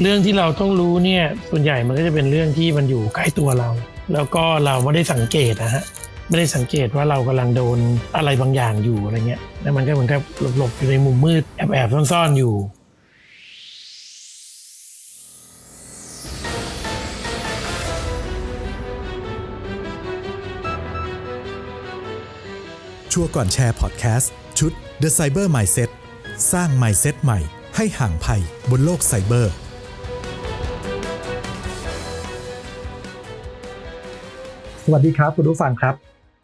เรื่องที่เราต้องรู้เนี่ยส่วนใหญ่มันก็จะเป็นเรื่องที่มันอยู่ใกล้ตัวเรา แล้วก็เราไม่ได้สังเกตนะฮะไม่ได้สังเกตว่าเรากำลังโดนอะไรบางอย่างอยู่อะไรเงี้ยแล้วมันก็เหมือนกับหลบๆอยู่ในมุมมืดแอบๆซ่อนๆอยู่ชัวร์ก่อนแชร์พอดแคสต์ชุด The Cyber Mindset สร้าง Mindset ใหม่ให้ห่างภัยบนโลกไซเบอร์ สวัสดีครับ คุณผู้ฟังครับ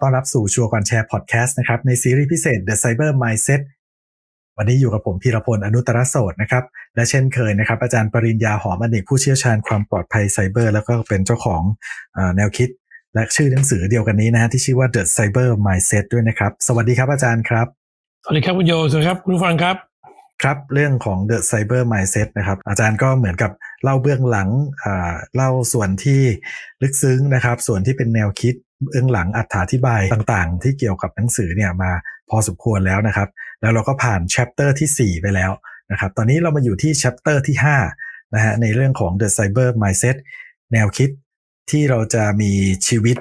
ต้อนรับสู่ชัวร์ก่อนแชร์พอดแคสต์นะครับในซีรีส์พิเศษ The Cyber Mindset วันนี้อยู่กับผมพีรพลอนุตตรโสดนะครับและเช่นเคยนะครับ อาจารย์ปริญญาหอมอเนกผู้เชี่ยวชาญความปลอดภัยไซเบอร์ แล้วก็เป็นเจ้าของเออแนวคิด และชื่อหนังสือเดียวกันนี้นะฮะที่ชื่อว่า The Cyber Mindset ด้วยนะครับ สวัสดีครับอาจารย์ครับ สวัสดีครับคุณโยสวัสดีครับคุณผู้ฟังครับครับเรื่องของ The Cyber Mindset นะครับอาจารย์ก็เหมือนกับ เล่าเบื้องหลังเล่าส่วนที่ลึกซึ้งนะครับ ส่วนที่เป็นแนวคิดเบื้องหลังอธิบายต่างๆ ที่เกี่ยวกับหนังสือเนี่ยมาพอสมควรแล้วนะครับ แล้วเราก็ผ่าน chapter ที่ 4 ไปแล้วนะครับ ตอนนี้เรามาอยู่ที่ chapter ที่5นะฮะในเรื่องของ The Cyber Mindset แนวคิดที่เราจะมีชีวิต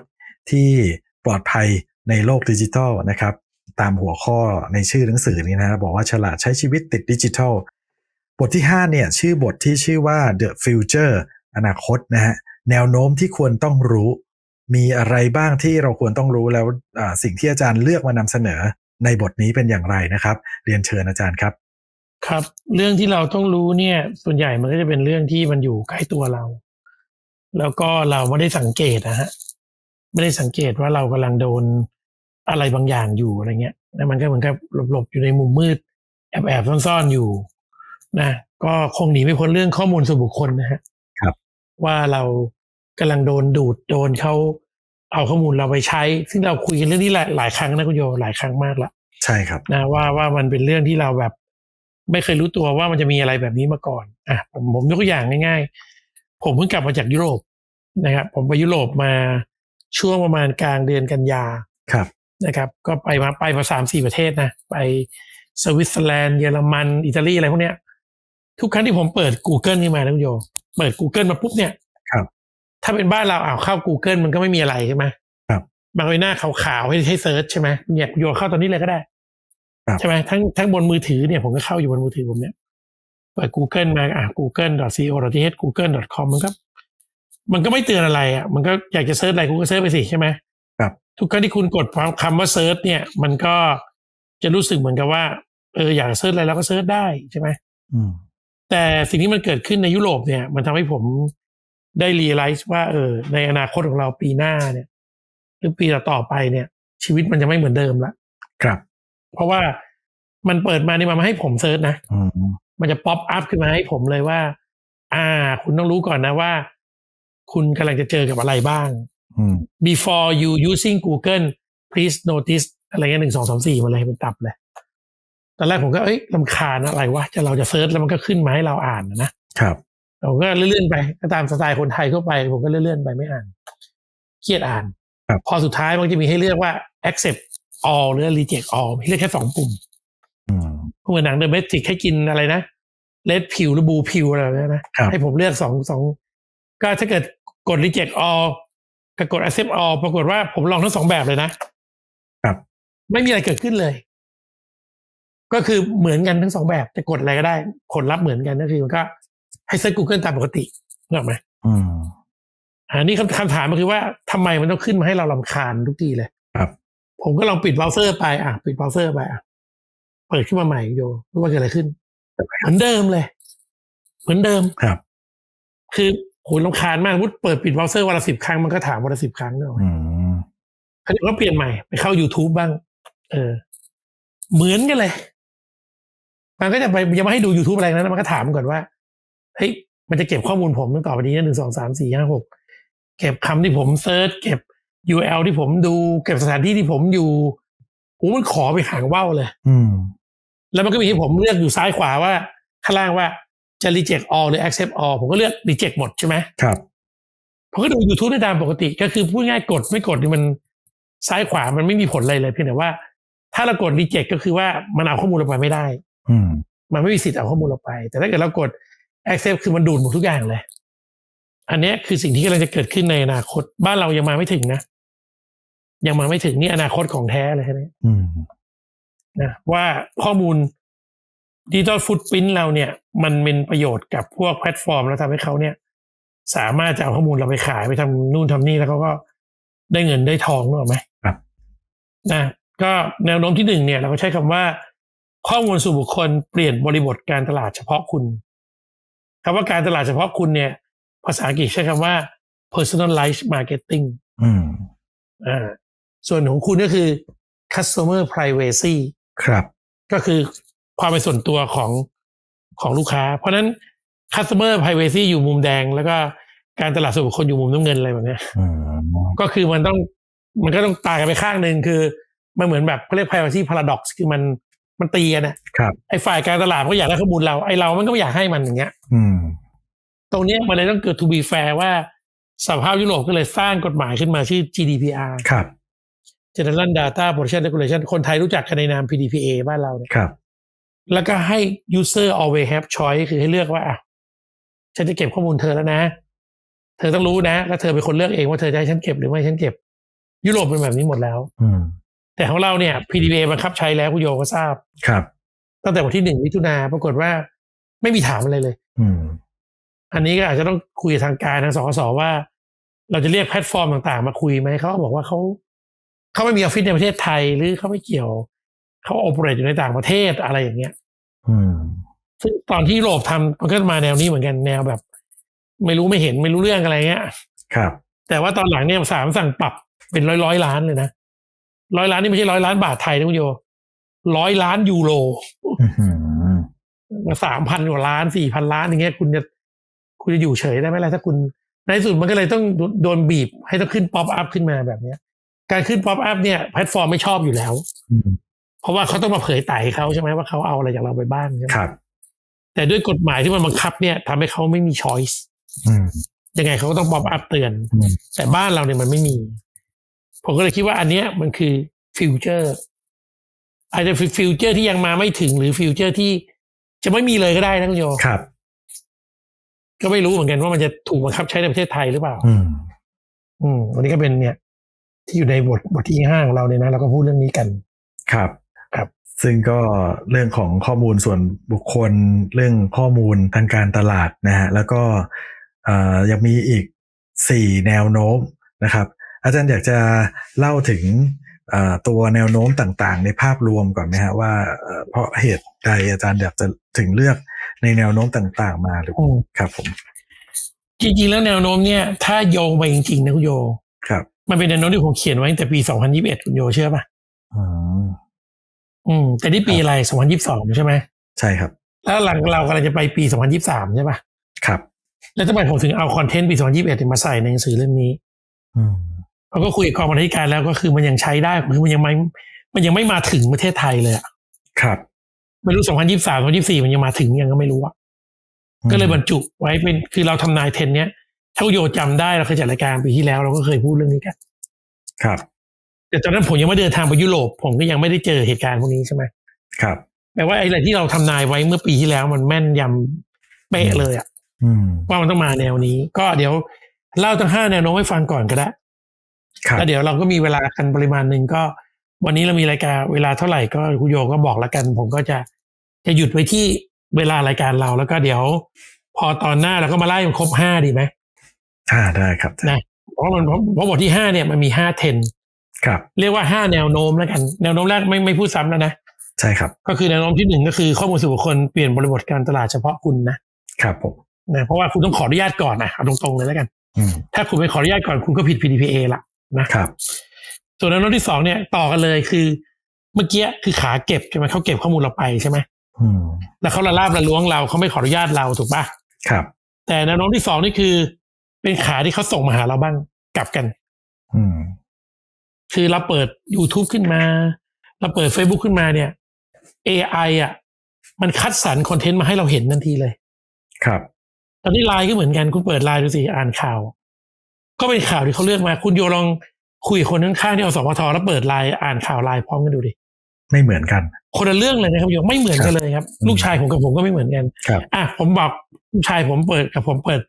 ที่ปลอดภัยในโลกดิจิทัลนะครับ ตามหัวข้อในชื่อหนังสือนี้นะบอกว่าฉลาดใช้ชีวิตติดดิจิทัล บทที่5เนี่ยชื่อบทที่ชื่อว่า The Future อนาคตนะฮะแนวโน้มที่ควรต้องรู้ มีอะไรบ้างที่เราควรต้องรู้แล้วสิ่งที่อาจารย์เลือกมานำเสนอในบทนี้เป็นอย่างไรนะครับ เรียนเชิญอาจารย์ครับ ครับ เรื่องที่เราต้องรู้เนี่ยส่วนใหญ่มันก็จะเป็นเรื่องที่มันอยู่ใกล้ตัวเรา แล้วก็เราไม่ได้สังเกตนะฮะไม่ได้สังเกตว่าเรากำลังโดนอะไรบางอย่างอยู่อะไรเงี้ยแล้วมันก็เหมือนกับหลบๆอยู่ในมุมมืดแอบๆซ่อนๆอยู่ นะก็คงหนีไม่พ้นเรื่องข้อมูลส่วนบุคคลนะฮะครับ ว่าเรากำลังโดนดูดโดนเขาเอาข้อมูลเราไปใช้ ซึ่งเราคุยกันเรื่องนี้หลายหลายครั้งนะคุณโยหลายครั้งมากละใช่ครับนะว่าว่ามันเป็นเรื่องที่เราแบบ ไม่เคยรู้ตัวว่ามันจะมีอะไรแบบนี้มาก่อนอะผมผมยกตัวอย่างง่าย ๆ ผมเพิ่งกลับมาจากยุโรปนะครับ ผมไปยุโรปมาช่วงประมาณกลางเดือนกันยาครับนะครับ ก็ไปมาไปมาสามสี่ประเทศนะ ไปสวิตเซอร์แลนด์เยอรมัน อิตาลีอะไรพวกเนี้ย ทุกครั้งที่ผมเปิด Google ขึ้นมานะคุณโยเปิด Google มาปุ๊บเนี่ยครับ ถ้าเป็นบ้านเราอ่าวเข้า Google มันก็ไม่มีอะไรใช่ไหมครับบางใบหน้าขาวๆให้ให้เซิร์ชใช่ไหมเนี่ยโยเข้าตอนนี้เลยก็ได้ครับใช่ไหมทั้งทั้งบนมือถือเนี่ยผมก็เข้าอยู่บนมือถือผมเนี่ยเปิด Google มาอะ google.co.th google.com มันก็มันก็ไม่เตือนอะไรอะ มันก็อยากจะเซิร์ชอะไรคุณก็เซิร์ชไปสิใช่ไหมครับทุกครั้งที่คุณกดคำว่าเซิร์ชเนี่ย มันก็จะรู้สึกเหมือนกับว่าเอออยากเซิร์ชอะไรเราก็เซิร์ชได้ใช่ไหมอืม แต่สิ่งที่มันเกิดขึ้นในยุโรปเนี่ย มันทำให้ผมได้รีไลซ์ว่า เออ ในอนาคตของเราปีหน้าเนี่ย หรือปีต่อๆไปเนี่ย ชีวิตมันจะไม่เหมือนเดิมละครับ เพราะว่ามันเปิดมาเนี่ยมันมาให้ผมเซิร์ชนะอืมมันจะป๊อปอัพขึ้นมาให้ผมเลยว่า อ่า คุณต้องรู้ก่อนนะว่า คุณกำลังจะเจอกับอะไรบ้างอืม before you using Google please notice อะไรเงี้ยหนึ่งสองสามสี่มาเลยเป็นตับเลย ตอนแรกผมก็เอ้ยลำคาญอะไรวะจะเราจะเซิร์ชแล้วมันก็ขึ้นมาให้เราอ่านนะครับผมก็เลื่อนๆไปก็ตามสไตล์คนไทยทั่วไป ผมก็เลื่อนๆไปไม่อ่านเครียดอ่านครับพอสุดท้ายมันจะมีให้เลือกว่า accept all หรือ reject all ให้เลือกแค่สองปุ่มอืมเหมือนหนังเดอะเมทริกให้กินอะไรนะเลดพิวหรือบูพิวอะไรแบบนี้นะครับให้ผมเลือกสองสองก็ถ้าเกิดกด reject all กับกด accept all ปรากฏว่าผมลองทั้งสองแบบเลยนะ ครับ ไม่มีอะไรเกิดขึ้นเลย ก็คือเหมือนกันทั้งสองแบบจะกดอะไรก็ได้ผลลัพธ์เหมือนกันก็คือมันก็ให้เซิร์ช Google ตามปกตินึกออกไหมอืมอันนี้คำคำถามก็คือว่าทำไมมันต้องขึ้นมาให้เราลำคาญทุกทีเลยครับ ผมก็ลองปิดเบราว์เซอร์ไปอะปิดเบราว์เซอร์ไปอะเปิดขึ้นมาใหม่โยรู้ว่าเกิดอะไรขึ้น เหมือนเดิมเลย เหมือนเดิมครับ คือโหลำคาญมากมุดเปิดปิดเบราว์เซอร์วันละสิบครั้งมันก็ถามวันละสิบครั้งเนอะอืมคราวนี้ก็เปลี่ยนใหม่ ไปเข้า YouTube บ้าง เออ เหมือนกันเลย มันก็จะไปยังไม่ให้ดู YouTube อะไรนะมันก็ถามก่อนว่าเฮ้ยมันจะเก็บข้อมูลผมตั้งต่อไปนี้นะหนึ่งสองสามสี่ห้าหกเก็บคำที่ผมเซิร์ชเก็บ URL ที่ผมดู เก็บสถานที่ที่ผมอยู่โอ้มันขอไปหางว่าวเลย อืม แล้วมันก็มีให้ผมเลือกอยู่ซ้ายขวาว่า ข้างล่างว่าจะ reject all หรือ accept all ผมก็เลือก reject หมดใช่ไหมครับผมก็ดู YouTube ได้ตามปกติ ก็คือพูดง่ายกดไม่กดนี่มันซ้ายขวามันไม่มีผลอะไรเลยเพียงแต่ว่า ถ้าเรากด reject ก็คือว่ามันเอาข้อมูลเราไปไม่ได้อื มมันไม่มีสิทธิ์เอาข้อมูลเราไป แต่ถ้าเกิดเรากด accept คือมันดูดหมดทุกอย่างเลย อันเนี้ยคือสิ่งที่กำลังจะเกิดขึ้นในอนาคต บ้านเรายังมาไม่ถึงนะ ยังมาไม่ถึงนี่อนาคตของแท้เลยนะอืมนะว่าข้อมูลดิจิตอลฟุตพิ้นเราเนี่ย มันเป็นประโยชน์กับพวกแพลตฟอร์มแล้วทำให้เขาเนี่ย สามารถจะเอาข้อมูลเราไปขายไปทำนู่นทำนี่แล้วเขาก็ได้เงินได้ทองนึกออกไหมครับ นะ ก็แนวโน้มที่หนึ่งเนี่ย เราก็ใช้คำว่า ข้อมูลส่วนบุคคลเปลี่ยนบริบทการตลาดเฉพาะคุณคำว่าการตลาดเฉพาะคุณเนี่ย ภาษาอังกฤษใช้คำว่า personalized marketing อืมอ่าส่วนของคุณก็คือ customer privacy ครับ ก็คือความเป็นส่วนตัวของของลูกค้า เพราะฉะนั้น customer privacy อยู่มุมแดง แล้วก็การตลาดส่วนบุคคลอยู่มุมน้ำเงินอะไรแบบเนี้ยอืมก็คือมันต้องมันก็ต้องตายกันไปข้างหนึ่งคือ มันเหมือนแบบเขาเรียก privacy paradox คือมัน มันตีกันนะครับไอ้ฝ่ายการตลาดก็อยากได้ข้อมูลเราไอ้เรามันก็ไม่อยากให้มันอย่างเงี้ย อืม ตรงเนี้ยมันเลยต้องเกิด to be fair ว่าสหภาพยุโรปก็เลยสร้างกฎหมายขึ้นมาชื่อ GDPR ครับ General Data Protection Regulation คนไทยรู้จักกันในนาม PDPA บ้านเราเนี่ยครับ แล้วก็ให้ user always have choice คือให้เลือกว่าอะฉันจะเก็บข้อมูลเธอแล้วนะ เธอต้องรู้นะ แล้วเธอเป็นคนเลือกเองว่าเธอจะให้ฉันเก็บหรือไม่ให้ฉันเก็บ ยุโรปเป็นแบบนี้หมดแล้วอืม แต่ของเราเนี่ย PDPA บังคับใช้แล้วคุณโยก็ทราบ ครับ ตั้งแต่วันที่หนึ่งมิถุนาปรากฏว่าไม่มีถามอะไรเลย อืม อันนี้ก็อาจจะต้องคุยกับทางการทางสคสว่า เราจะเรียกแพลตฟอร์มต่างๆ มาคุยไหมเขาก็บอกว่าเขาเขาไม่มีออฟฟิศในประเทศไทยหรือเขาไม่เกี่ยวเขาโอเปเรตอยู่ในต่างประเทศอะไรอย่างเงี้ย อืมซึ่งตอนที่ยุโรปทำมันก็มาแนวนี้เหมือนกันแนวแบบ ไม่รู้ไม่เห็นไม่รู้เรื่องอะไรเงี้ย ครับ แต่ว่าตอนหลังเนี่ยสามสั่งปรับเป็นร้อยร้อยล้านเลยนะ ร้อยล้านนี่ไม่ใช่ร้อยล้านบาทไทยนะคุณโยร้อยล้านยูโรอืมสามพันกว่าล้านสี่พันล้านอย่างเงี้ย คุณจะคุณจะอยู่เฉยได้ไหมล่ะถ้าคุณ ในที่สุดมันก็เลยต้องโดโดนบีบ ให้ต้องขึ้นป๊อปอัพขึ้นมาแบบเนี้ย การขึ้นป๊อปอัพเนี่ยแพลตฟอร์มไม่ชอบอยู่แล้วอืมเพราะว่าเขาต้องมาเผยไต่เขาใช่ไหมว่าเขาเอาอะไรจากเราไปบ้างใช่ไหมครับแต่ด้วยกฎหมายที่มันบังคับเนี่ยทำให้เขาไม่มีช้อยส์อืมยังไงเขาก็ต้องป๊อปอัพเตือนอืมแต่บ้านเราเนี่ยมันไม่มี ผมก็เลยคิดว่าอันเนี้ยมันคือฟิวเจอร์อาจจะฟิวเจอร์ที่ยังมาไม่ถึงหรือฟิวเจอร์ที่จะไม่มีเลยก็ได้นะคุณโยครับ ก็ไม่รู้เหมือนกันว่ามันจะถูกบังคับใช้ในประเทศไทยหรือเปล่า อืม อืม วันนี้ก็เป็นเนี่ย ที่อยู่ในบทบทที่ห้าของเราเนี่ยนะเราก็พูดเรื่องนี้กัน ครับ ครับ ซึ่งก็เรื่องของข้อมูลส่วนบุคคลเรื่องข้อมูลทางการตลาดนะฮะแล้วก็เอ่อยังมีอีกสี่แนวโน้มนะครับ อาจารย์อยากจะเล่าถึงเอ่อตัวแนวโน้มต่างๆ ในภาพรวมก่อนไหมฮะว่าเอ่อเพราะเหตุใดอาจารย์อยากจะถึงเลือกในแนวโน้มต่างๆ มาหรืออืมครับผม จริงๆแล้วแนวโน้มเนี่ย ถ้าโยงไปจริงๆนะคุณโยครับ มันเป็นแนวโน้มที่ผมเขียนไว้ตั้งแต่ปี2021คุณโยเชื่อป่ะอืมอืมแต่นี่ปีอะไร2022ใช่ไหมใช่ครับแล้วหลังเรากำลังจะไปปี2023ใช่ป่ะครับ แล้วทำไมผมถึงเอาคอนเทนต์ปี2021เนี่ยมาใส่ในหนังสือเล่มนี้ อืม เราก็คุยกับกองบรรณาธิการแล้วก็คือมันยังใช้ได้คือมันยังไม่มันยังไม่มาถึงประเทศไทยเลยอะครับ ไม่รู้2023 2024มันยังมาถึงยังก็ไม่รู้อะก็เลยบรรจุไว้เป็นคือเราทำนายเทรนด์เนี้ยถ้าคุณโยจำได้เราเคยจัดรายการปีที่แล้ว เราก็เคยพูดเรื่องนี้กัน ครับ แต่ตอนนั้นผมยังไม่เดินทางไปยุโรปผมก็ยังไม่ได้เจอเหตุการณ์พวกนี้ใช่ไหมครับแปลว่าไอ้อะไรที่เราทำนายไว้เมื่อปีที่แล้วมันแม่นยำเป๊ะเลยอะอืมว่ามันต้องมาแนวนี้ ก็เดี๋ยวเล่าทั้งห้าแนวโน้มให้ฟังก่อนก็ได้ครับ แล้วเดี๋ยวเราก็มีเวลากันปริมาณหนึ่งก็ วันนี้เรามีรายการเวลาเท่าไหร่ก็คุณโยก็บอกแล้วกัน ผมก็จะจะหยุดไว้ที่เวลารายการเราแล้วก็เดี๋ยว พอตอนหน้าเราก็มาไล่มันครบห้าดีไหมอ่าได้ครับนะเพราะมันเพราะเพราะบทที่ห้าเนี่ยมันมีห้าเทนครับ เรียกว่าห้าแนวโน้มแล้วกัน แนวโน้มแรกไม่ไม่พูดซ้ำแล้วนะใช่ครับ ก็คือแนวโน้มที่หนึ่งก็คือข้อมูลส่วนบุคคลเปลี่ยนบริบทการตลาดเฉพาะคุณนะครับผมนะเพราะว่าคุณต้องขออนุญาตก่อนนะเอาตรงๆเลยแล้วกันอืมถ้าคุณไม่ขออนุญาตก่อนคุณก็ผิด PDPA ละ นะครับ ส่วนแนวโน้มที่สองเนี่ยต่อกันเลยคือ เมื่อกี้คือขาเก็บใช่ไหมเขาเก็บข้อมูลเราไปใช่ไหมอืมแล้วเขาละลาบละล้วงเราเขาไม่ขออนุญาตเราถูกปะครับ แต่แนวโน้มที่สองนี่คือ เป็นขาที่เขาส่งมาหาเราบ้างกลับกัน อืมคือเราเปิด YouTube ขึ้นมา เราเปิด Facebook ขึ้นมาเนี่ย AI อะ มันคัดสรรคอนเทนต์มาให้เราเห็นทันทีเลย ครับ ตอนนี้ไลน์ก็เหมือนกัน คุณเปิดไลน์ดูสิอ่านข่าว ก็เป็นข่าวที่เขาเลือกมา คุณโยลองคุยกับคนข้างๆที่อสมทแล้วเปิดไลน์อ่านข่าวไลน์พร้อมกันดูดิไม่เหมือนกัน คนละเรื่องเลยนะครับโยมไม่เหมือนกันเลยครับอืมลูกชายผมกับผมก็ไม่เหมือนกันครับอะผมบอกลูกชายผมเปิดกับผมเปิด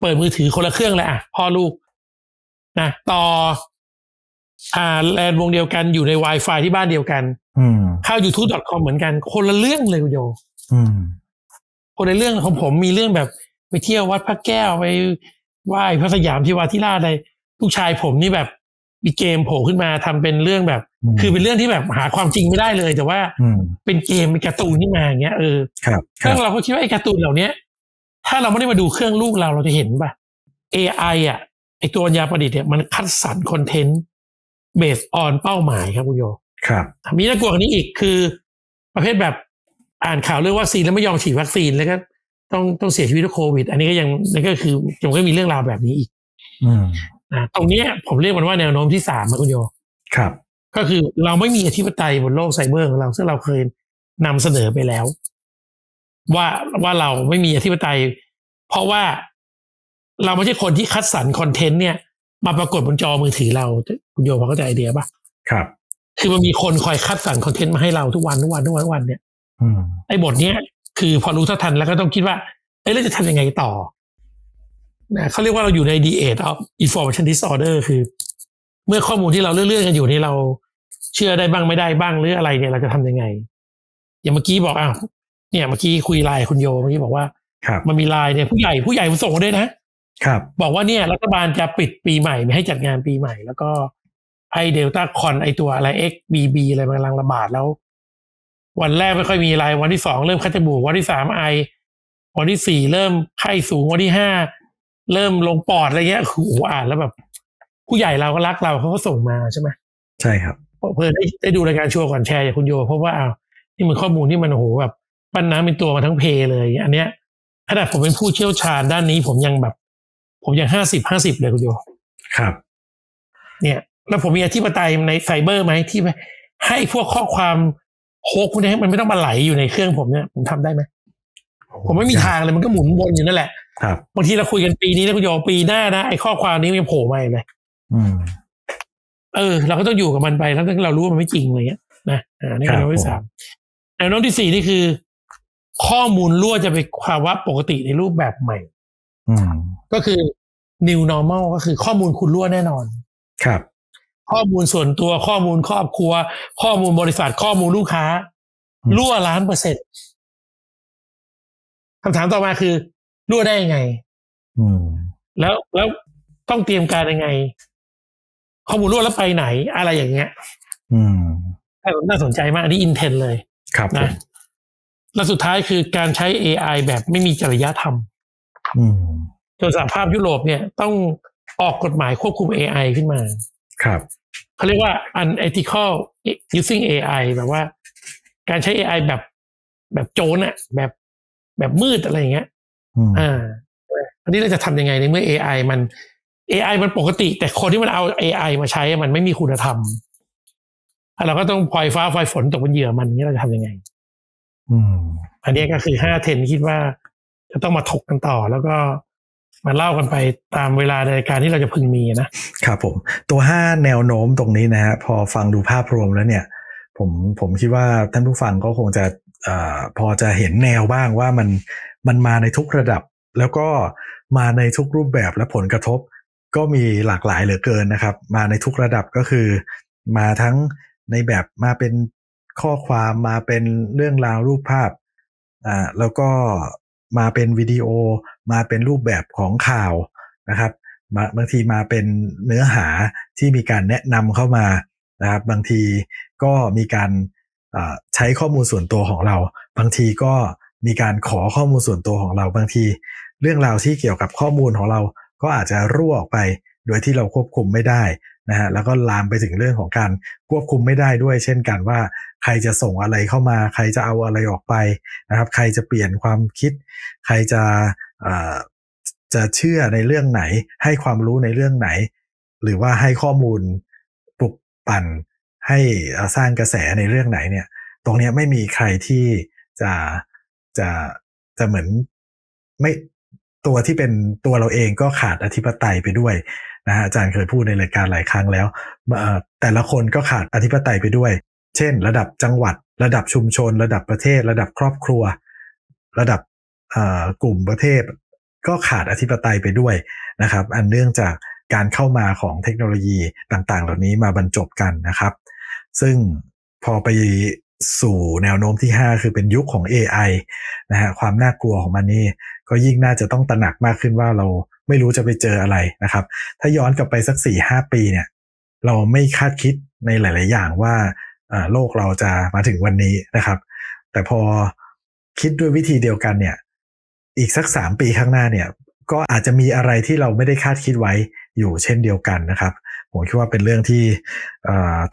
เปิดมือถือคนละเครื่องเลยอะพ่อลูกนะต่ออ่าแลนวงเดียวกันอยู่ใน Wi-Fi ที่บ้านเดียวกัน อืมเข้า youtube.com เหมือนกัน คนละเรื่องเลยคุณโยอืมคนละเรื่องของผมมีเรื่องแบบ ไปเที่ยววัดพระแก้วไป ไหว้พระสยามที่วาธิราชอะไรลูกชายผมนี่แบบมีเกมโผล่ขึ้นมาทำเป็นเรื่องแบบอืมคือเป็นเรื่องที่แบบหาความจริงไม่ได้เลย แต่ว่าอืมเป็นเกมเป็นการ์ตูนขึ้นมาอย่างเงี้ยเออครับคซึ่รังบเราก็คิดว่าไอ้การ์ตูนเหล่าเนี้ย ถ้าเราไม่ได้มาดูเครื่องลูกเราเราจะเห็นป่ะ AI อะไอ้ตัวปัญญาประดิษฐ์เนี่ยมันคัดสรรคอนเทนต์เบสออนเป้าหมายครับคุณโยครับ มีน่ากลัวกว่านี้อีกคือ ประเภทแบบอ่านข่าวเรื่องวัคซีนแล้วไม่ยอมฉีดวัคซีนแล้วก็ ต้องต้องเสียชีวิตด้วยโควิด อันนี้ก็ยังนั่นก็คือยังก็มีเรื่องราวแบบนี้อีกอืมนะตรงเนี้ยผมเรียกมันว่าแนวโน้มที่สามนะคุณโยครับ ก็คือเราไม่มีอธิปไตยบนโลกไซเบอร์ของเราซึ่งเราเคยนำเสนอไปแล้ว ว่าว่าเราไม่มีอธิปไตย เพราะว่าเราไม่ใช่คนที่คัดสรรคอนเทนต์เนี่ย มาปรากฏบนจอมือถือเราคุณโยพอเข้าใจไอเดียปะครับ คือมันมีคนคอยคัดสรรคอนเทนต์มาให้เราทุกวันทุกวันทุกวันทุกวันเนี่ยอืมไอ้บทเนี้ย คือพอรู้เท่าทันแล้วก็ต้องคิดว่า เอ้ยเราจะทำยังไงต่อนะเขาเรียกว่าเราอยู่ใน d e a t of information disorder คือ เมื่อข้อมูลที่เราเลื่อนๆกันอยู่นี่เราเชื่อได้บ้างไม่ได้บ้างหรืออะไรเนี่ยเราจะทำยังไง อย่างเมื่อกี้บอกอ้าวเนี่ยเมื่อกี้คุยไลน์คุณโยเมื่อกี้บอกว่าครับมันมีไลน์เนี่ยผู้ใหญ่ผู้ใหญ่มันส่งมาด้วยนะครับ บอกว่าเนี่ยรัฐบาลจะปิดปีใหม่ไม่ให้จัดงานปีใหม่ แล้วก็ไอเดลต้าคอนไอตัวอะไร XBB อะไรมันกำลังระบาดแล้ว วันแรกไม่ค่อยมีอะไร วันที่สองเริ่มคัดจมูกวันที่สามไอ วันที่สี่เริ่มไข้สูงวันที่ห้าเริ่มลงปอดอะไรเงี้ยคือโอ้โหอ่านแล้วแบบ ผู้ใหญ่เราก็รักเราเขาก็ส่งมาใช่ไหมใช่ครับเพื่อนได้ได้ดูรายการชัวร์ก่อนแชร์จากคุณโยเพราะว่าอ้าวนี่มันข้อมูลที่มันโอ้โหแบบปั้นน้ำเป็นตัวมาทั้งเพเลย อันเนี้ยขนาดผมเป็นผู้เชี่ยวชาญด้านนี้ ผมยังแบบ ผมยังห้าสิบห้าสิบเลยคุณโยครับ เนี่ย แล้วผมมีอธิปไตยในไซเบอร์ไหมที่ให้พวกข้อความ โฮกพวกนี้มันไม่ต้องมาไหลอยู่ในเครื่องผมเนี่ยผมทำได้ไหมผมไม่มีทางเลยมันก็หมุนวนอยู่นั่นแหละครับบางทีเราคุยกันปีนี้นะคุณโยปีหน้านะไอ้ข้อความนี้มันยังโผล่มาอีกเลยอืมเออ เราก็ต้องอยู่กับมันไปแล้วถ้าเรารู้ว่ามันไม่จริงอะไรเงี้ยนะอ่านี่ครัคืบแนวโน้มที่สามแนวโน้มที่สี่นี่คือ ข้อมูลรั่วจะเป็นภาวะปกติในรูปแบบใหม่อืมก็คือ new normal ก็คือข้อมูลคุณรั่วแน่นอน ครับ ข้อมูลส่วนตัวข้อมูลครอบครัว ข้อมูลบริษัทข้อมูลลูกค้าอืมรั่วล้านเปอร์เซ็นต์คำถามต่อมาคือรั่วได้ยังไงอืมแล้วแล้วต้องเตรียมการยังไง ข้อมูลรั่วแล้วไปไหน อะไรอย่างเงี้ยอืมน่าสนใจมากอันนี้อินเทนเลย ครับผนะมและสุดท้ายคือการใช้ AI แบบไม่มีจริยธรรมอืมจนสหภาพยุโรปเนี่ย ต้องออกกฎหมายควบคุม AI ขึ้นมา ครับเขาเรียกว่า unethical using AI แบบว่า การใช้ AI แบบแบบโจรอะแบบแบบมืดอะไรอย่างเงี้ยอืมอ่าอันนี้เราจะทำยังไงในเมื่อ AI มัน AI มันปกติ แต่คนที่มันเอา AI มาใช้มันไม่มีคุณธรรมอะเราก็ต้องปล่อยฟ้าปล่อยฝนตกเป็นเหยื่อมันอย่างนี้เราจะทำยังไงอืมอันนี้ก็คือห้าเทรนด์ที่คิดว่าจะต้องมาถกกันต่อ แล้วก็ มาเล่ากันไปตามเวลาในการที่เราจะพึงมีนะครับผมตัวห้าแนวโน้มตรงนี้นะฮะพอฟังดูภาพรวมแล้วเนี่ย ผมผมคิดว่าท่านผู้ฟังก็คงจะเอ่อพอจะเห็นแนวบ้างว่ามันมันมาในทุกระดับ แล้วก็มาในทุกรูปแบบและผลกระทบ ก็มีหลากหลายเหลือเกินนะครับ มาในทุกระดับก็คือ มาทั้งในแบบมาเป็นข้อความมาเป็นเรื่องราวรูปภาพอ่าแล้วก็มาเป็นวิดีโอ มาเป็นรูปแบบของข่าวนะครับมาบางทีมาเป็นเนื้อหาที่มีการแนะนำเข้ามานะครับบางทีก็มีการใช้ข้อมูลส่วนตัวของเรา บางทีก็มีการขอข้อมูลส่วนตัวของเรา บางที เรื่องราวที่เกี่ยวกับข้อมูลของเรา ก็อาจจะรั่วออกไป โดยที่เราควบคุมไม่ได้นะฮะแล้วก็ลามไปถึงเรื่องของการควบคุมไม่ได้ด้วย เช่นกันว่าใครจะส่งอะไรเข้ามา ใครจะเอาอะไรออกไปนะครับ ใครจะเปลี่ยนความคิด ใครจะ จะเชื่อในเรื่องไหน ให้ความรู้ในเรื่องไหน หรือว่าให้ข้อมูลปลุกปั่น ให้สร้างกระแสในเรื่องไหนเนี่ย ตรงนี้ไม่มีใครที่จะจะจะเหมือนไม่ตัวที่เป็นตัวเราเองก็ขาดอธิปไตยไปด้วยนะฮะอาจารย์เคยพูดในรายการหลายครั้งแล้วแต่ละคนก็ขาดอธิปไตยไปด้วย เช่น ระดับจังหวัด ระดับชุมชน ระดับประเทศ ระดับครอบครัว ระดับ กลุ่มประเทศก็ขาดอธิปไตยไปด้วยนะครับ อันเนื่องจากการเข้ามาของเทคโนโลยีต่างๆ เหล่านี้มาบรรจบกันนะครับ ซึ่งพอไปสู่แนวโน้มที่ 5 คือเป็นยุคของ AI นะฮะความน่ากลัวของมันนี่ ก็ยิ่งน่าจะต้องตระหนักมากขึ้นว่าเราไม่รู้จะไปเจออะไรนะครับ ถ้าย้อนกลับไปสัก 4-5 ปีเนี่ย เราไม่คาดคิดในหลาย ๆ อย่างว่าอ่าโลกเราจะมาถึงวันนี้นะครับ แต่พอคิดด้วยวิธีเดียวกันเนี่ย อีกสัก3ปีข้างหน้าเนี่ยก็อาจจะมีอะไรที่เราไม่ได้คาดคิดไว้อยู่เช่นเดียวกันนะครับผมคิดว่าเป็นเรื่องที่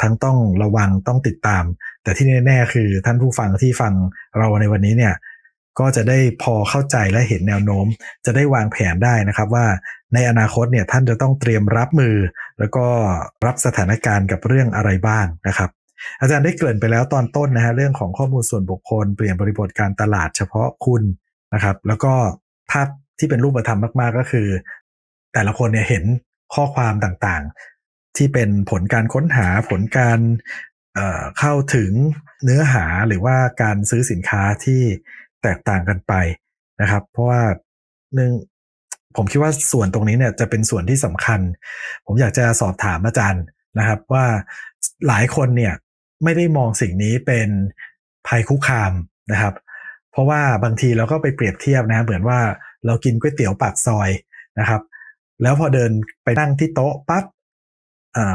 ทั้งต้องระวังต้องติดตาม แต่ที่แน่ๆคือท่านผู้ฟังที่ฟังเราในวันนี้เนี่ยก็จะได้พอเข้าใจและเห็นแนวโน้ม จะได้วางแผนได้นะครับว่าในอนาคตเนี่ยท่านจะต้องเตรียมรับมือ แล้วก็รับสถานการณ์กับเรื่องอะไรบ้างนะครับ อาจารย์ได้เกริ่นไปแล้วตอนต้นนะฮะเรื่องของข้อมูลส่วนบุคคลเปลี่ยนบริบทการตลาดเฉพาะคุณ นะครับ แล้วก็ภาพที่เป็นรูปธรรมมาก ๆ ก็คือ แต่ละคนเนี่ยเห็นข้อความต่างๆ ที่เป็นผลการค้นหาผลการเเข้าถึงเนื้อหาหรือว่าการซื้อสินค้าที่แตกต่างกันไปนะครับ เพราะว่าหนึ่งผมคิดว่าส่วนตรงนี้เนี่ยจะเป็นส่วนที่สำคัญ ผมอยากจะสอบถามอาจารย์นะครับ ว่าหลายคนเนี่ยไม่ได้มองสิ่งนี้เป็นภัยคุกคามนะครับ เพราะว่าบางทีเราก็ไปเปรียบเทียบนะเหมือนว่าเรากินก๋วยเตี๋ยวปากซอยนะครับ แล้วพอเดินไปนั่งที่โต๊ะปั๊บ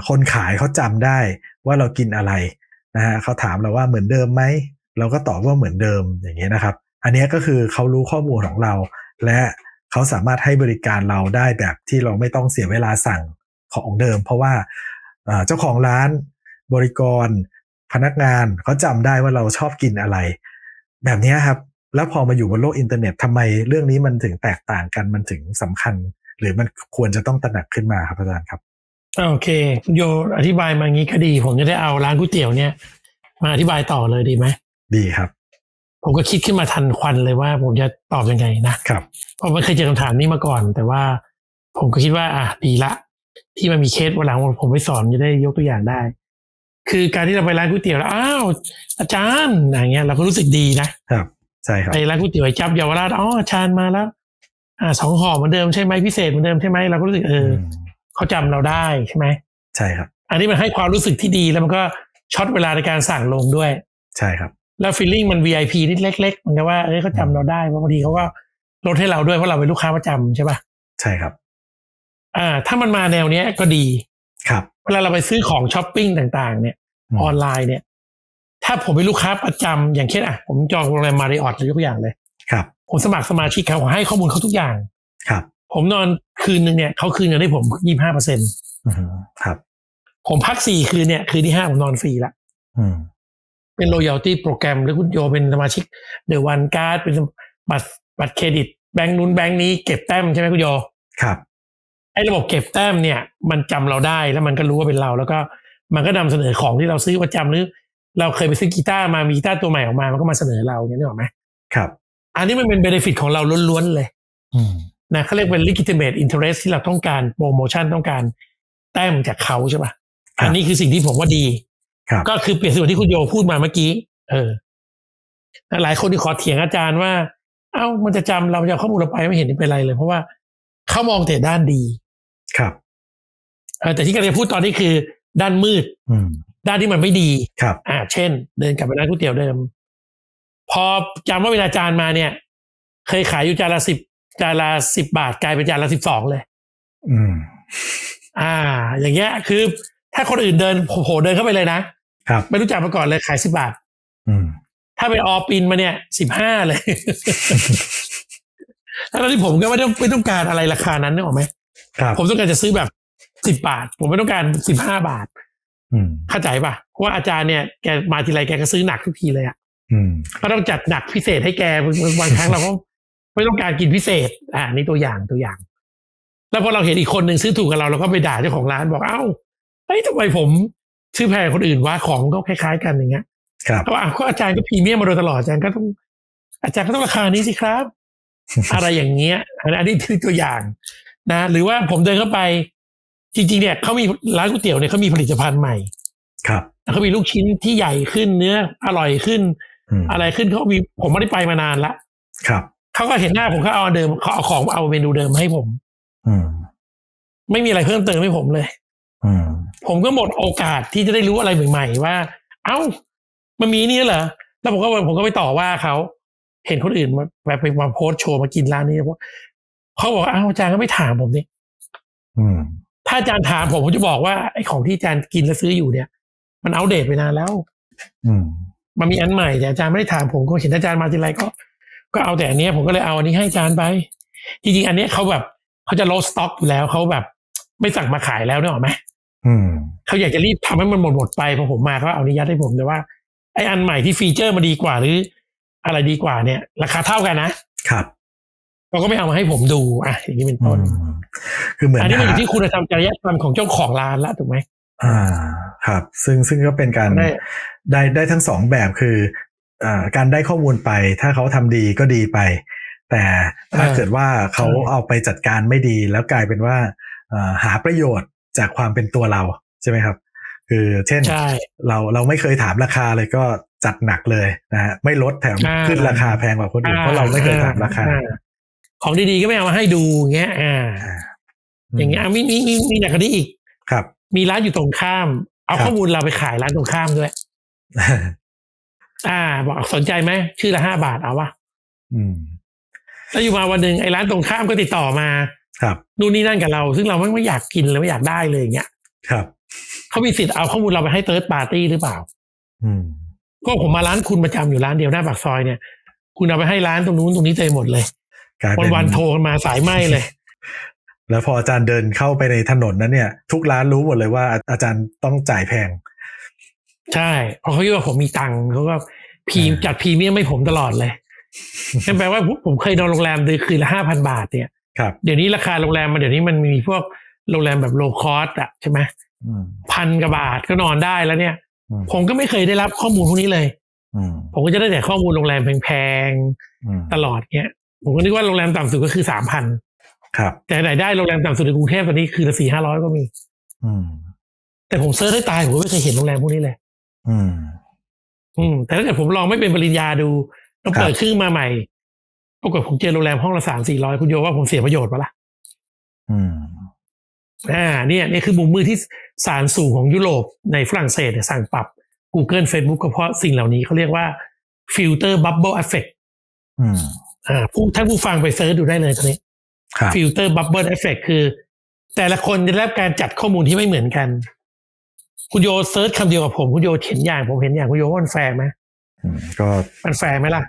คนขายเขาจำได้ว่าเรากินอะไรนะฮะเขาถามเราว่าเหมือนเดิมไหมเราก็ตอบว่าเหมือนเดิมอย่างเงี้ยนะครับ อันนี้ก็คือเขารู้ข้อมูลของเรา และเขาสามารถให้บริการเราได้แบบที่เราไม่ต้องเสียเวลาสั่งของเดิม เพราะว่าเจ้าของร้านบริกร พนักงานเขาจำได้ว่าเราชอบกินอะไร แบบนี้ครับ แล้วพอมาอยู่บนโลกอินเทอร์เน็ตทำไมเรื่องนี้มันถึงแตกต่างกันมันถึงสำคัญ หรือมันควรจะต้องตระหนักขึ้นมาครับอาจารย์ครับโอเค โยอธิบายมางี้ก็ดี ผมจะได้เอาร้านก๋วยเตี๋ยวเนี่ยมาอธิบายต่อเลยดีไหมดีครับ ผมก็คิดขึ้นมาทันควันเลยว่า ผมจะตอบยังไงนะครับเพราะไม่เคยเจอคำถามนี้มาก่อน แต่ว่าผมก็คิดว่า อะดีละ ที่มันมีเคสวันหลังผมไปสอนจะได้ยกตัวอย่างได้ คือการที่เราไปร้านก๋วยเตี๋ยวแล้วอ้าวอาจารย์อย่างเงี้ยเราก็รู้สึกดีนะครับ ใช่ครับไปร้านก๋วยเตี๋ยวไอ้จับเยาวราชอ๋ออาจารย์มาแล้ว อ่าสองห่อเหมือนเดิมใช่ไหมพิเศษเหมือนเดิมใช่ไหมเราก็รู้สึกเออมเขาจำเราได้ใช่ไหมใช่ครับ อันนี้มันให้ความรู้สึกที่ดีแล้วมันก็ช็อตเวลาในการสั่งลงด้วย ใช่ครับ แล้วฟีลลิ่งมัน VIP นิดเล็กๆเหมือนกับว่าเอ้ยเขาจำเราได้เพราะบางทีเขาก็ลดให้เราด้วยเพราะเราเป็นลูกค้าประจำใช่ป่ะใช่ครับ อ่า ถ้ามันมาแนวเนี้ยก็ดีครับ เวลาเราไปซื้อของช้อปปิ้งต่างๆ เนี่ยมออนไลน์เนี่ย ถ้าผมเป็นลูกค้าประจำอย่างเช่นอะผมจองโรงแรมมาริออทยกตัวอย่างเลยครับ ผมสมัครสมาชิกเขาผมให้ข้อมูลเขาทุกอย่างครับ ผมนอนคืนหนึ่งเนี่ยเขาคืนเงินให้ผมยี่ห้าเปอร์เซ็นอืมครับ ผมพักสี่คืนเนี่ย คืนที่ห้าผมนอนฟรีละอืมเป็น loyalty โปรแกรมหรือคุณโยเป็นสมาชิกเดอะวันการ์ดเป็นบัตรบัตรเครดิตแบงค์นู้นแบงค์นี้เก็บแต้มใช่ไหมคุณโยครับไอ้ระบบเก็บแต้มเนี่ย มันจำเราได้แล้วมันก็รู้ว่าเป็นเรา แล้วก็มันก็นำเสนอของที่เราซื้อประจำหรือ เราเคยไปซื้อกีตาร์มามีกีตาร์ตัวใหม่ออกมา มันก็มาเสนอเราเนี่ยนึกออกไหมครับ อันนี้มันเป็นเบนฟิตของเราล้วนๆเลยอืมนะเขาเรียกเป็น legitimate interest ที่เราต้องการโปรโมชั่นต้องการแต้มจากเขาใช่ป่ะอันนี้คือสิ่งที่ผมว่าดีครับก็คือเปรียบเสมือนที่คุณโยพูดมาเมื่อกี้ เออหลายคนที่ขอเถียงอาจารย์ว่า เอ้ามันจะจำเราจะเอาข้อมูลเราไปไม่เห็นเป็นไรเลย เพราะว่าเขามองแต่ด้านดี ครับเออแต่ที่กำลังจะพูดตอนนี้คือด้านมืดอืม ด้านที่มันไม่ดีครับ อ่า เช่น เดินกลับไปร้านก๋วยเตี๋ยวเดิม พอจำว่าเวลาจานมาเนี่ย เคยขายอยู่จานละสิบจานละสิบบาทกลายเป็นจานละสิบสองเลย อืม อ่า อย่างเงี้ย คือถ้าคนอื่นเดินโผล่เดินเข้าไปเลยนะครับ ไม่รู้จักมาก่อนเลยขายสิบาท อืม ถ้าเป็นออปินมาเนี่ยสิบห้าเลยทั้งที่ผมก็ไม่ต้องไม่ต้องการอะไรราคานั้นนึกออกไหมครับ ผมต้องการจะซื้อแบบสิบบาท ผมไม่ต้องการสิบห้าบาทอืม เข้าใจป่ะเพราะว่าอาจารย์เนี่ยแกมาทีไรแกก็ซื้อหนักทุกทีเลยอะอืมก็ต้องจัดหนักพิเศษให้แกบางครั้งเราก็ไม่ต้องการกินพิเศษ อ่านี่ตัวอย่างตัวอย่าง แล้วพอเราเห็นอีกคนหนึ่งซื้อถูกกับเราเราก็ไปด่าเจ้าของร้านบอกเอ้าเฮ้ยทำไมผมซื้อแพงกว่าคนอื่นวะของก็คล้ายๆกันอย่างเงี้ยครับเขาบอกอะก็อาจารย์ก็พรีเมียมมาโดยตลอดอาจารย์ก็ต้อง อาจารย์ก็ต้องราคานี้สิครับ อะไรอย่างเงี้ยอันนี้คือตัวอย่างนะ หรือว่าผมเดินเข้าไป จริงๆเนี่ยเขามีร้านก๋วยเตี๋ยวเนี่ยเขามีผลิตภัณฑ์ใหม่ ครับแล้วเขามีลูกชิ้นที่ใหญ่ขึ้นเนื้ออร่อยขึ้นอืมอะไรขึ้นเขามีผมไม่ได้ไปมานานละครับเขาก็เห็นหน้าผมเขาเอาอันเดิมเขาเอาของเอาเมนูเดิมมาให้ผม อืมไม่มีอะไรเพิ่มเติมให้ผมเลย อืมผมก็หมดโอกาสที่จะได้รู้อะไรใหม่ๆว่า เอ้า มันมีนี่เหรอแล้วผมก็ผมก็ไปต่อว่าเขาเห็นคนอื่นมาแบบไปมาโพสต์โชว์มากินร้านนี้เขาบอกว่าอ้าวอาจารย์ก็ไม่ถามผมนี่อืม ถ้าอาจารย์ถามผมผมจะบอกว่าไอ้ของที่อาจารย์กินและซื้ออยู่เนี่ย มันเอาเดตไปนานแล้ว อืมมันมีอันใหม่แต่อาจารย์ไม่ได้ถามผมก็เห็นอาจารย์มาทีไรก็ ก็เอาแต่อันเนี้ยผมก็เลยเอาอันนี้ให้อาจารย์ไป จริงๆ อันเนี้ยเขาแบบเขาจะโลสต็อกอยู่แล้วเขาแบบ ไม่สั่งมาขายแล้วเนี่ยหรอกไหมอืมเขาอยากจะรีบทำให้มันหมดหมดไปพอผมมาเขาเอาอนุญาตให้ผมแต่ว่าไอ้อันใหม่ที่ฟีเจอร์มันดีกว่าหรือ อะไรดีกว่าเนี่ย ราคาเท่ากันนะครับ เขาก็ไม่เอามาให้ผมดู อะ อย่างนี้เป็นอืต้นมคือเหมือนอันนี้มันอหายู่ที่คุณธรรมจริยธรรมของเจ้าของร้านละถูกไหมอ่า ครับ ซึ่งซึ่งก็เป็นการได้ได้ได้ทั้งสองแบบคืออ่าการได้ข้อมูลไป ถ้าเขาทำดีก็ดีไป แต่ถ้าเกิดว่าเขาเอาไปจัดการไม่ดี แล้วกลายเป็นว่าอ่าหาประโยชน์จากความเป็นตัวเราใช่ไหมครับ คือเช่นใช่เราเราไม่เคยถามราคาเลยก็จัดหนักเลยนะฮะไม่ลดแถมอ่าขึ้นราคาแพงกว่าคนอื่นเพราะเราไม่เคยถามราคาอ่ ของดีๆก็ไม่เอามาให้ดูอย่างเงี้ยอ่าอ่า อย่างเงี้ยอะมีมีมีมีหนักกว่านี้อีก ครับ มีร้านอยู่ตรงข้าม เอาครับข้อมูลเราไปขายร้านตรงข้ามด้วย อ่า บอกสนใจไหมชื่อละห้าบาทเอาวะอืมแล้วอยู่มาวันหนึ่งไอ้ร้านตรงข้ามก็ติดต่อมา ครับนู่นนี่นั่นกับเรา ซึ่งเราไม่ไม่อยากกินเลยไม่อยากได้เลยอย่างเงี้ย ครับเขามีสิทธิ์เอาข้อมูลเราไปให้เติร์ดปาร์ตี้หรือเปล่า อืมก็ผมมาร้านคุณประจำอยู่ร้านเดียวหน้าปากซอยเนี่ย คุณเอาไปให้ร้านตรงนู้นตรงนี้เต็มหมดเลย กลายวัเป็นนวันๆโทรกันมาสายไหมเลย แล้วพออาจารย์เดินเข้าไปในถนนนั้นเนี่ย ทุกร้านรู้หมดเลยว่าอาอาจารย์ต้องจ่ายแพง ใช่เพราะเขาคิดว่าผมมีตังค์เขาก็พรีมอ่าจัดพรีเมียมให้ผมตลอดเลยนั่นแปลว่าผมเคยนอนโรงแรมเดือนคืนละห้าพันบาทเนี่ยครับเดี๋ยวนี้ราคาโรงแรมมันเดี๋ยวนี้มันมีพวกโรงแรมแบบโลคอสอะใช่ไหมอืมพันกว่าบาทก็นอนได้แล้วเนี่ยอืมผมก็ไม่เคยได้รับข้อมูลพวกนี้เลยอืมผมก็จะได้แต่ข้อมูลโรงแรมแพงอืมๆตลอดเนี่ย ผมก็นึกว่าโรงแรมต่ำสุดก็คือสามพันครับ แต่ไหนได้โรงแรมต่ำสุดในกรุงเทพตอนนี้คือละสี่ห้าร้อยก็มี อืม แต่ผมเซิร์ชให้ตายผมก็ไม่เคยเห็นโรงแรมพวกนี้เลย อืม อืม แต่ถ้าเกิดผมลองไม่เป็นปริญญาดูต้องครับเปิดครึ่งมาใหม่ปรากฏผมเจอโรงแรมห้องละสามสี่ร้อยคุณโยว่าผมเสียประโยชน์ปะล่ะ อืม อ่า เนี่ยนี่คือมุมมือที่สารสูงของยุโรปในฝรั่งเศสเนี่ยสั่งปรับ Google Facebook ก็เพราะสิ่งเหล่านี้เขาเรียกว่า filter bubble effect อืมอ่าผู้ท่านผู้ฟังไปเซิร์ชดูได้เลยตอนนี้ครับ filter bubble effect คือ แต่ละคนจะได้รับการจัดข้อมูลที่ไม่เหมือนกัน คุณโยเซิร์ชคำเดียวกับผม คุณโยเห็นอย่างผมเห็นอย่างคุณโยว่ามันแฟร์ไหมอืมก็มันแฟร์ไหมล่ะ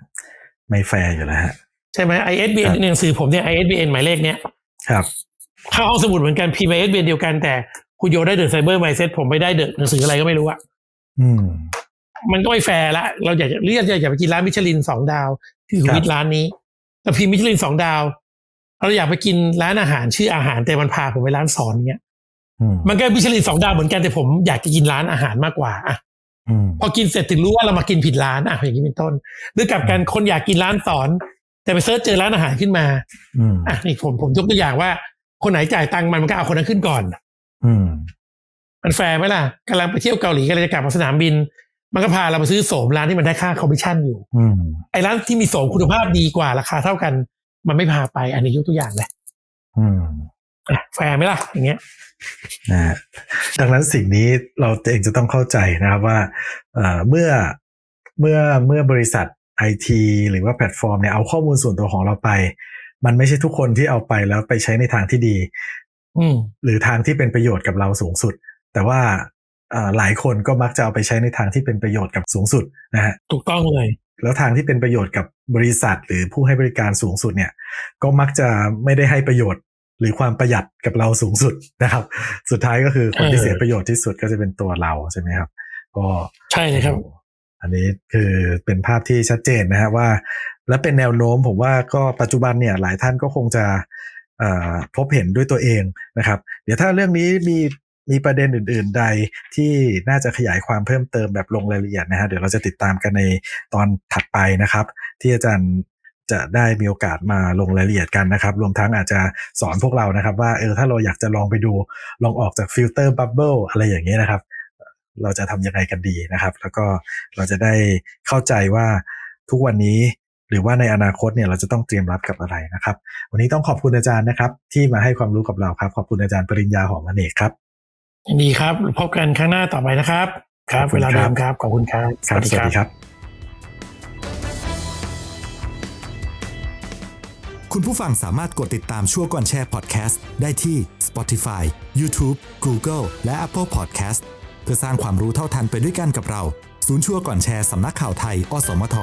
ไม่แฟร์อยู่แล้วฮะใช่ไหม ISBN ครับในหนังสือผมเนี่ย ISBN หมายเลขเนี้ยครับเข้าห้องสมุดเหมือนกันพิมพ์ ISBN เดียวกันแต่คุณโยได้เดอะไซเบอร์ไมเซ็ตผมไม่ได้เดอะหนังสืออะไรก็ไม่รู้อะอืมมันก็ไม่แฟร์ละ เราอยากจะเรียกอยากไปกินร้านมิชลินสองดาวที่สุครัขุมบวิทร้านนี้ แต่พิมพ์มิชลินสองดาว เราอยากไปกินร้านอาหารชื่ออาหารแต่มันพาผมไปร้านสอนเงี้ยอืมมันก็มิชลินสองดาวเหมือนกันแต่ผมอยากจะกินร้านอาหารมากกว่าอะอืมพอกินเสร็จถึงรู้ว่าเรามากินผิดร้านอะอย่างนี้เป็นต้น หรือกลับกันคนอยากกินร้านสอน แต่ไปเซิร์ชเจอร้านอาหารขึ้นมาอืมอะนี่ผมผมยกตัวอย่างว่า คนไหนจ่ายตังค์มันมันก็เอาคนนั้นขึ้นก่อน อืมมันแฟร์ไหมล่ะกำลังไปเที่ยวเกาหลีกำลังจะกลับมาสนามบิน มันก็พาเราไปซื้อโสมร้านที่มันได้ค่าคอมมิชชั่นอยู่อืมไอ้ร้านที่มีโสมคุณภาพดีกว่าราคาเท่ากัน มันไม่พาไปอันนี้ยกตัวอย่างเลยอืมอะแฟร์ไหมล่ะ อย่างเงี้ยนะฮะดังนั้นสิ่งนี้เราเองจะต้องเข้าใจนะครับว่าเอ่อเมื่อเมื่อเมื่อบริษัทไอทีหรือว่าแพลตฟอร์มเนี่ยเอาข้อมูลส่วนตัวของเราไป มันไม่ใช่ทุกคนที่เอาไปแล้วไปใช้ในทางที่ดีอืมหรือทางที่เป็นประโยชน์กับเราสูงสุด แต่ว่าเอ่อ หลายคนก็มักจะเอาไปใช้ในทางที่เป็นประโยชน์กับสูงสุดนะฮะถูกต้องเลย แล้วทางที่เป็นประโยชน์กับบริษัทหรือผู้ให้บริการสูงสุดเนี่ย ก็มักจะไม่ได้ให้ประโยชน์หรือความประหยัดกับเราสูงสุดนะครับ สุดท้ายก็คือคนที่เออเสียประโยชน์ที่สุดก็จะเป็นตัวเราใช่ไหมครับ ก็ใช่เลยครับ อันนี้คือเป็นภาพที่ชัดเจนนะฮะว่า และเป็นแนวโน้มผมว่าก็ปัจจุบันเนี่ยหลายท่านก็คงจะเอ่อพบเห็นด้วยตัวเองนะครับ เดี๋ยวถ้าเรื่องนี้มี มีประเด็นอื่น ๆ ใดที่น่าจะขยายความเพิ่มเติมแบบลงรายละเอียดนะฮะเดี๋ยวเราจะติดตามกันในตอนถัดไปนะครับ ที่อาจารย์จะได้มีโอกาสมาลงรายละเอียดกันนะครับ รวมทั้งอาจจะสอนพวกเรานะครับ ว่าเออถ้าเราอยากจะลองไปดูลองออกจากฟิลเตอร์บับเบิลอะไรอย่างนี้ยนะครับ เราจะทำยังไงกันดีนะครับ แล้วก็เราจะได้เข้าใจว่าทุกวันนี้หรือว่าในอนาคตเนี่ยเราจะต้องเตรียมรับกับอะไรนะครับ วันนี้ต้องขอบคุณอาจารย์นะครับ ที่มาให้ความรู้กับเราครับ ขอบคุณอาจารย์ปริญญาหอมอเนกครับ ดีครับ พบกันครั้งหน้าต่อไปนะครับ ครับขอบคุเวณลาครัเดิบมครับ ขอบคุณครับครับ สวัสดีครับ คุณผู้ฟังสามารถกดติดตามชั่วก่อนแชร์พอดแคสต์ได้ที่ Spotify, YouTube, Google และ Apple Podcast เพื่อสร้างความรู้เท่าทันไปด้วยกันกับเรา ศูนย์ชั่วก่อนแชร์สำนักข่าวไทย อสมท